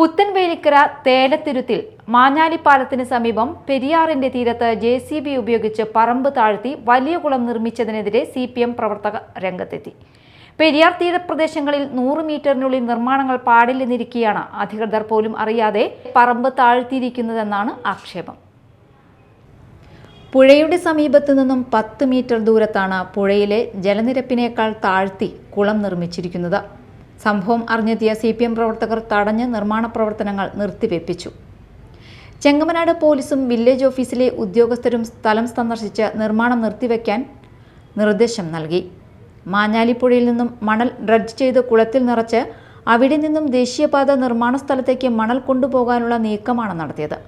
പുത്തൻവേലിക്കര തേലത്തിരുത്തിൽ മാഞ്ഞാലിപ്പാലത്തിന് സമീപം പെരിയാറിന്റെ തീരത്ത് ജെ സി ബി ഉപയോഗിച്ച് പറമ്പ് താഴ്ത്തി വലിയ കുളം നിർമ്മിച്ചതിനെതിരെ സി പി എം പ്രവർത്തകർ രംഗത്തെത്തി. പെരിയാർ തീരപ്രദേശങ്ങളിൽ നൂറ് മീറ്ററിനുള്ളിൽ നിർമ്മാണങ്ങൾ പാടില്ലെന്നിരിക്കെയാണ് അധികൃതർ പോലും അറിയാതെ പറമ്പ് താഴ്ത്തിയിരിക്കുന്നതെന്നാണ് ആക്ഷേപം. പുഴയുടെ സമീപത്തു നിന്നും പത്ത് മീറ്റർ ദൂരത്താണ് പുഴയിലെ ജലനിരപ്പിനേക്കാൾ താഴ്ത്തി കുളം നിർമ്മിച്ചിരിക്കുന്നത്. സംഭവം അറിഞ്ഞെത്തിയ സി പി എം പ്രവർത്തകർ തടഞ്ഞ് നിർമ്മാണ പ്രവർത്തനങ്ങൾ നിർത്തിവെപ്പിച്ചു. ചെങ്ങമനാട് പോലീസും വില്ലേജ് ഓഫീസിലെ ഉദ്യോഗസ്ഥരും സ്ഥലം സന്ദർശിച്ച് നിർമ്മാണം നിർത്തിവെക്കാൻ നിർദ്ദേശം നൽകി. മാഞ്ഞാലിപ്പുഴയിൽ നിന്നും മണൽ ഡ്രഡ്ജ് ചെയ്ത് കുളത്തിൽ നിറച്ച് അവിടെ നിന്നും ദേശീയപാത നിർമ്മാണ സ്ഥലത്തേക്ക് മണൽ കൊണ്ടുപോകാനുള്ള നീക്കമാണ് നടത്തിയത്.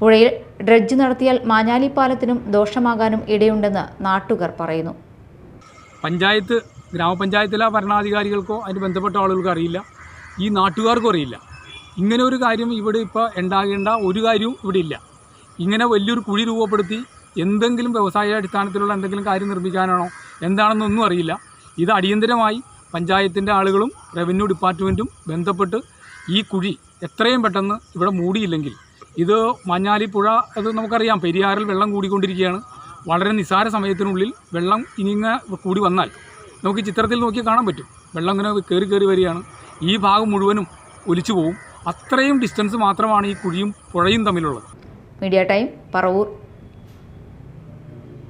പുഴയിൽ ഡ്രഡ്ജ് നടത്തിയാൽ മാഞ്ഞാലി പാലത്തിനും ദോഷമാകാനും ഇടയുണ്ടെന്ന് നാട്ടുകാർ പറയുന്നു. പഞ്ചായത്ത് ഗ്രാമപഞ്ചായത്തിലെ ഭരണാധികാരികൾക്കോ അതിന് ബന്ധപ്പെട്ട ആളുകൾക്കോ അറിയില്ല. ഈ നാട്ടുകാർക്കും അറിയില്ല. ഇങ്ങനെ ഒരു കാര്യം ഇവിടെ ഇപ്പോൾ ഉണ്ടാകേണ്ട ഒരു കാര്യവും ഇവിടെ ഇല്ല. ഇങ്ങനെ വലിയൊരു കുഴി രൂപപ്പെടുത്തി എന്തെങ്കിലും വ്യവസായ അടിസ്ഥാനത്തിലുള്ള എന്തെങ്കിലും കാര്യം നിർമ്മിക്കാനാണോ എന്താണെന്നൊന്നും അറിയില്ല. ഇത് അടിയന്തരമായി പഞ്ചായത്തിന്റെ ആളുകളും റവന്യൂ ഡിപ്പാർട്ട്മെന്റും ബന്ധപ്പെട്ട് ഈ കുഴി എത്രയും പെട്ടെന്ന് ഇവിടെ മൂടിയില്ലെങ്കിൽ ഇത് മഞ്ഞാലി പുഴ അത് നമുക്കറിയാം പെരിയാറിൽ വെള്ളം കൂടിക്കൊണ്ടിരിക്കുകയാണ്. വളരെ നിസ്സാര സമയത്തിനുള്ളിൽ വെള്ളം ഇനിങ്ങ കൂടി വന്നാൽ നമുക്ക് ചിത്രത്തിൽ നോക്കി കാണാൻ പറ്റും. വെള്ളം ഇങ്ങനെ കയറി കയറി വരികയാണ്. ഈ ഭാഗം മുഴുവനും ഒലിച്ചു പോവും. അത്രയും ഡിസ്റ്റൻസ് മാത്രമാണ് ഈ കുഴിയും പുഴയും തമ്മിലുള്ളത്. Media time Paravur